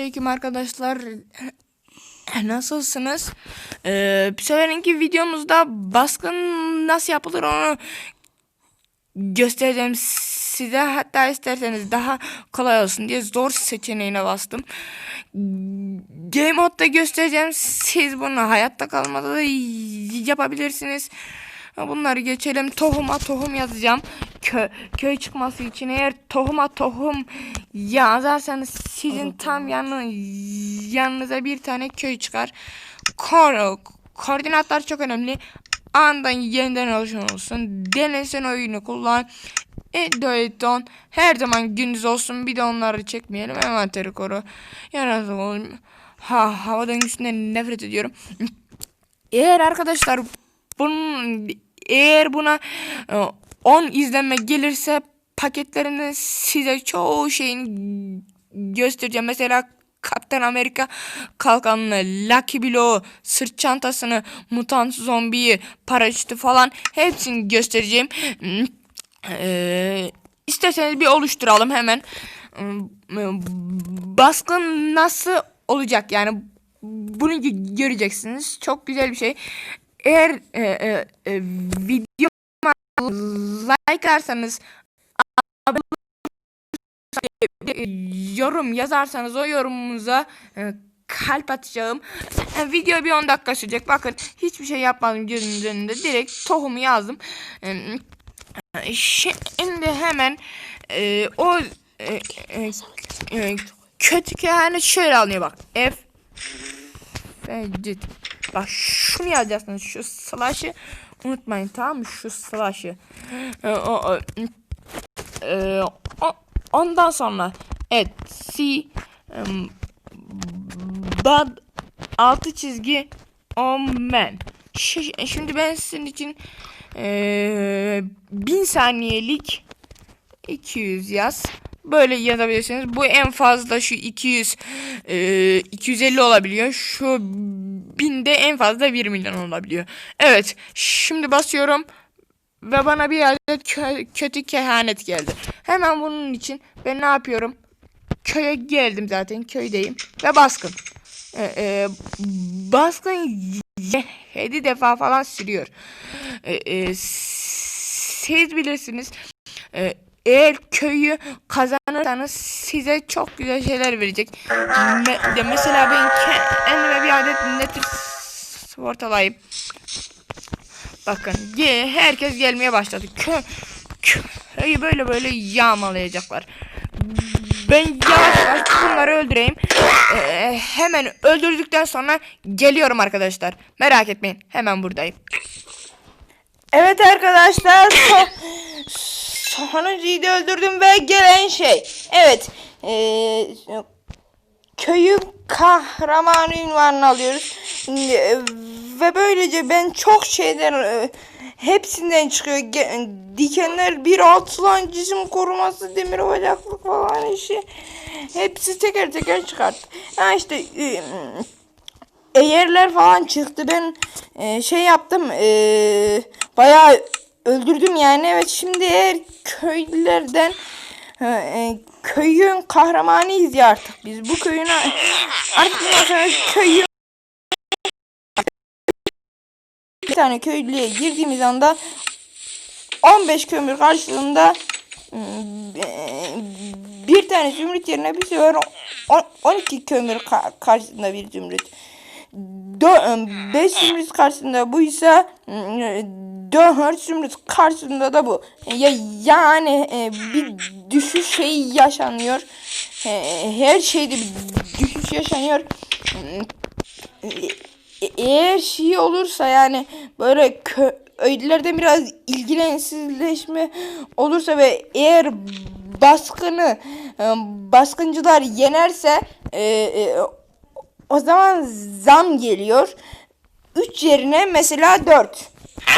Selamünaleyküm arkadaşlar. Nasılsınız? Ee, bir seferinki videomuzda baskın nasıl yapılır onu göstereceğim size. Hatta isterseniz daha kolay olsun diye zor seçeneğine bastım. Game modda göstereceğim. Siz bunu hayatta kalmada da yapabilirsiniz. Bunları geçelim. Tohuma tohum yazacağım. Kö köy çıkması için eğer tohuma tohum yazarsanız sizin tam yanı yanınıza bir tane köy çıkar. Ko koordinatlar çok önemli. Andan yeniden oluşan olsun. Denesen oyunu kullan. Edoeton her zaman gündüz olsun. Bir de onları çekmeyelim. Envanteri koru. Yaratık oğlum. Ha, havadan üstünden nefret ediyorum. Eğer arkadaşlar bunun eğer buna e, 10 izlenme gelirse paketlerini size çoğu şeyin göstereceğim. Mesela Kaptan Amerika kalkanını, Lucky Blow, sırt çantasını, mutant zombiyi, paraşütü falan hepsini göstereceğim. Ee, isterseniz bir oluşturalım hemen. Baskın nasıl olacak yani bunu göreceksiniz. Çok güzel bir şey. Eğer e, e, e, video like arsanız yorum yazarsanız o yorumunuza e, kalp atacağım. E, video bir 10 dakika sürecek. Bakın hiçbir şey yapmadım gözünüzün önünde. Direkt tohumu yazdım. E, şimdi hemen o kötü kehanet şöyle alınıyor bak. F Fecit. Bak şunu yazacaksınız. Şu slash'ı unutmayın tamam mı? Şu slash'ı. Ee, e, ondan sonra evet C um, bad altı çizgi omen. Şimdi ben sizin için e, bin saniyelik 200 yaz böyle yazabilirsiniz. Bu en fazla şu 200 e, 250 olabiliyor. Şu binde en fazla 1 milyon olabiliyor. Evet. Şimdi basıyorum ve bana bir adet kö kötü kehanet geldi. Hemen bunun için ben ne yapıyorum? Köye geldim zaten. Köydeyim ve baskın. Ee, e, baskın 7 defa falan sürüyor. Ee, e, siz bilirsiniz. Ee, eğer köyü kazanırsanız size çok güzel şeyler verecek. Me de mesela ben kendime bir adet netir sport alayım. Bakın herkes gelmeye başladı. Kö köyü böyle böyle yağmalayacaklar. Ben yavaş yavaş bunları öldüreyim. Ee, hemen öldürdükten sonra geliyorum arkadaşlar. Merak etmeyin. Hemen buradayım. Evet arkadaşlar. Sonuncuyu da öldürdüm ve gelen şey. Evet. Ee, köyün kahramanı ünvanını alıyoruz. Ee, ve böylece ben çok şeyden e, hepsinden çıkıyor. Dikenler bir altılan cisim koruması demir bacaklık falan işi. Hepsi teker teker çıkarttı. Ha işte e, eğerler falan çıktı. Ben e, şey yaptım. E, bayağı öldürdüm yani. Evet şimdi eğer köylülerden e, köyün kahramanıyız ya artık biz. Bu köyün artık mesela köyün bir tane köylüye girdiğimiz anda 15 kömür karşılığında bir tane zümrüt yerine bir sefer 12 kömür karşısında bir zümrüt. 5 zümrüt karşısında bu ise 4 zümrüt karşısında da bu. Ya, yani e, bir düşüş şeyi yaşanıyor. E, her şeyde bir düşüş yaşanıyor. E, eğer şey olursa yani böyle köylülerde biraz ilgilensizleşme olursa ve eğer baskını baskıncılar yenerse e, e, o zaman zam geliyor. 3 yerine mesela 4.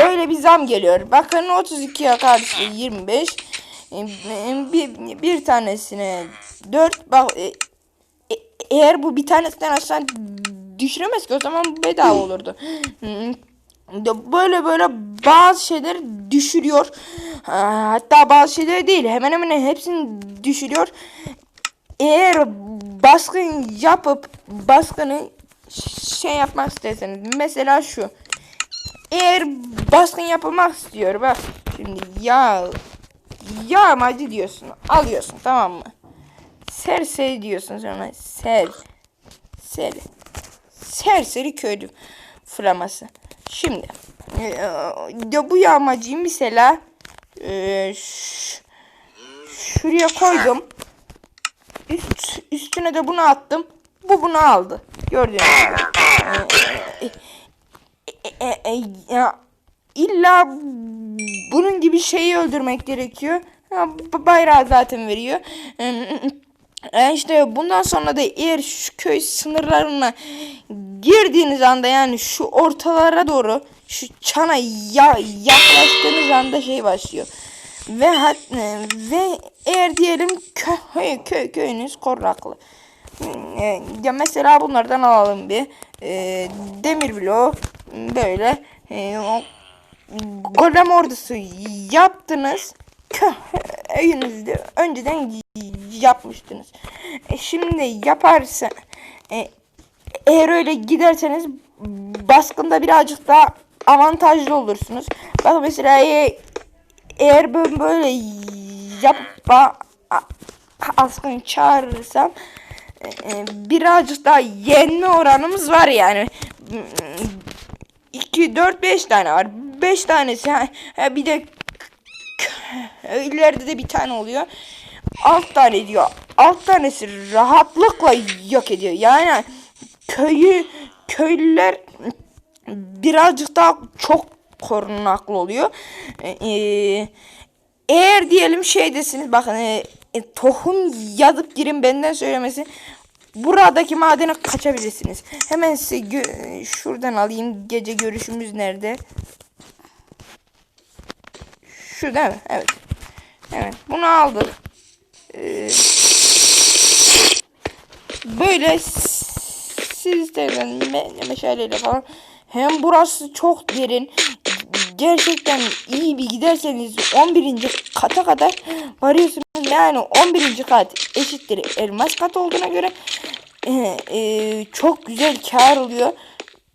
Öyle bir zam geliyor. Bakın 32'ye karşı 25. Bir, bir tanesine 4. Bak e, e, eğer bu bir tanesinden aşağı düşüremez ki o zaman bedava olurdu. Böyle böyle bazı şeyler düşürüyor. Hatta bazı şeyler değil. Hemen hemen hepsini düşürüyor. eğer baskın yapıp baskını şey yapmak isterseniz mesela şu eğer baskın yapılmak istiyor bak şimdi yağ yağmacı diyorsun alıyorsun tamam mı serseri diyorsun sonra ser ser serseri köylü flaması şimdi e, e, bu yağmacıyı mesela e, şuraya koydum Üst, üstüne de bunu attım. Bu bunu aldı. Gördüğünüz gibi. E, e, e, ya, illa bunun gibi şeyi öldürmek gerekiyor. B- bayrağı zaten veriyor. E, işte bundan sonra da eğer şu köy sınırlarına girdiğiniz anda yani şu ortalara doğru şu çana ya, yaklaştığınız anda şey başlıyor. Ve e, ve eğer diyelim köy, köy köyünüz korraklı. E, Ya mesela bunlardan alalım bir. E, demir bloğu böyle e, o golem ordusu yaptınız. Köyünüzde önceden yapmıştınız. E, şimdi yaparsa e, eğer öyle giderseniz baskında birazcık daha avantajlı olursunuz. Bak mesela e, eğer ben böyle yapıp ba- a- askını çağırırsam e, e, birazcık daha yenme oranımız var yani. 2 4 5 tane var. 5 tanesi ha, bir de ileride de bir tane oluyor. Alt tane diyor. Alt tanesi rahatlıkla yok ediyor. Yani köyü köylüler birazcık daha çok korunaklı oluyor. Ee, eğer diyelim şey desiniz bakın e, e, tohum yazıp girin benden söylemesi buradaki madene kaçabilirsiniz. Hemen size şuradan alayım gece görüşümüz nerede? Şu değil mi? Evet. Evet bunu aldık. Ee, böyle siz de me- meşaleyle falan hem burası çok derin gerçekten iyi bir giderseniz 11. kata kadar varıyorsunuz. Yani 11. kat eşittir elmas kat olduğuna göre e, e, çok güzel kar oluyor.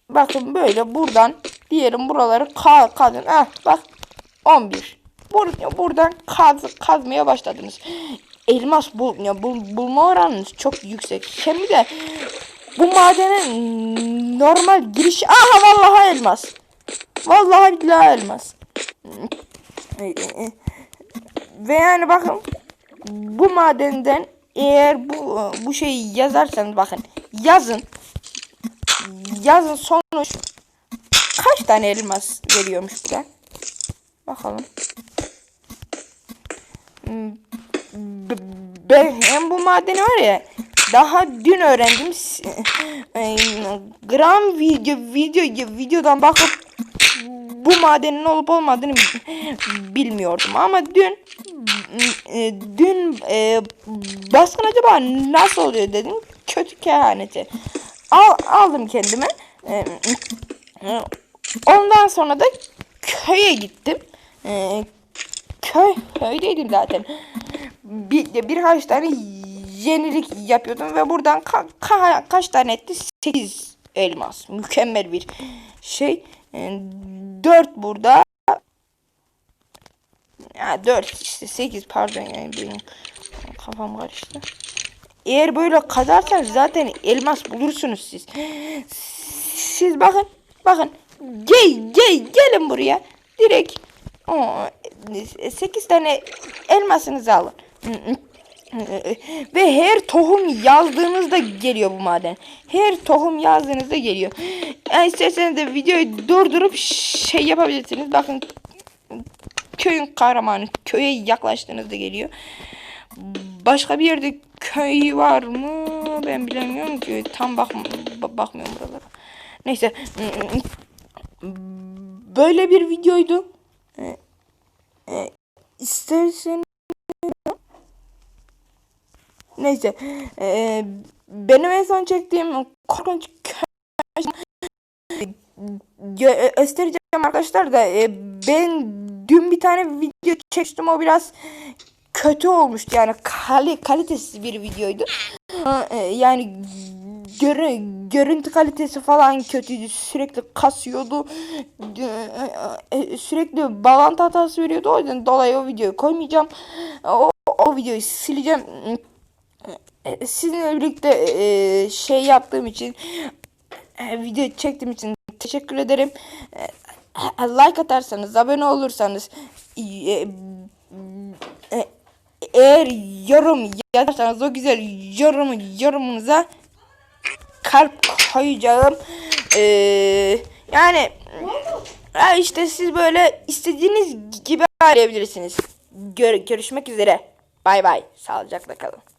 Bakın böyle buradan diyelim buraları ka kazın. Ah bak 11. Bur buradan kaz kazmaya başladınız. Elmas bul ya bul bulma oranınız çok yüksek. Hem de bu madene normal giriş aha vallahi elmas. Vallahi billahi elmas. Ve yani bakın bu madenden eğer bu bu şeyi yazarsanız bakın yazın yazın sonuç kaç tane elmas veriyormuş da? Bakalım. Ben hem bu madeni var ya daha dün öğrendim. Gram video video videodan bakıp bu madenin olup olmadığını bilmiyordum. Ama dün e, dün e, baskın acaba nasıl oluyor dedim. Kötü kehaneti. Al, aldım kendime. E, e, ondan sonra da köye gittim. Köy köydeydim zaten. Bir, birkaç tane yenilik yapıyordum ve buradan ka, ka, kaç tane etti? 8 elmas. Mükemmel bir şey 4 burada. Ya 4 işte 8 pardon yani benim kafam karıştı. Eğer böyle kazarsanız zaten elmas bulursunuz siz. Siz bakın bakın gel gel gelin buraya direkt o, 8 tane elmasınızı alın. Ve her tohum yazdığınızda geliyor bu maden. Her tohum yazdığınızda geliyor. Yani isterseniz de videoyu durdurup şey yapabilirsiniz. Bakın köyün kahramanı köye yaklaştığınızda geliyor. Başka bir yerde köy var mı? Ben bilemiyorum ki. Tam bak bakmıyorum buralara. Neyse. Böyle bir videoydu. Ee, e, Neyse. Ee, benim en son çektiğim korkunç göstereceğim arkadaşlar da e, ben dün bir tane video çektim o biraz kötü olmuştu yani kali, kalitesiz bir videoydu. E, Yani görü, görüntü kalitesi falan kötüydü. Sürekli kasıyordu. E, e, Sürekli bağlantı hatası veriyordu. O yüzden dolayı o videoyu koymayacağım. O, o videoyu sileceğim. E, Sizinle birlikte e, şey yaptığım için e, video çektiğim için teşekkür ederim. E, Like atarsanız, abone olursanız e, e, eğer yorum yazarsanız o güzel yorumu yorumunuza kalp koyacağım. Ee, yani işte siz böyle istediğiniz gibi arayabilirsiniz. Gör, görüşmek üzere. Bay bay. Sağlıcakla kalın.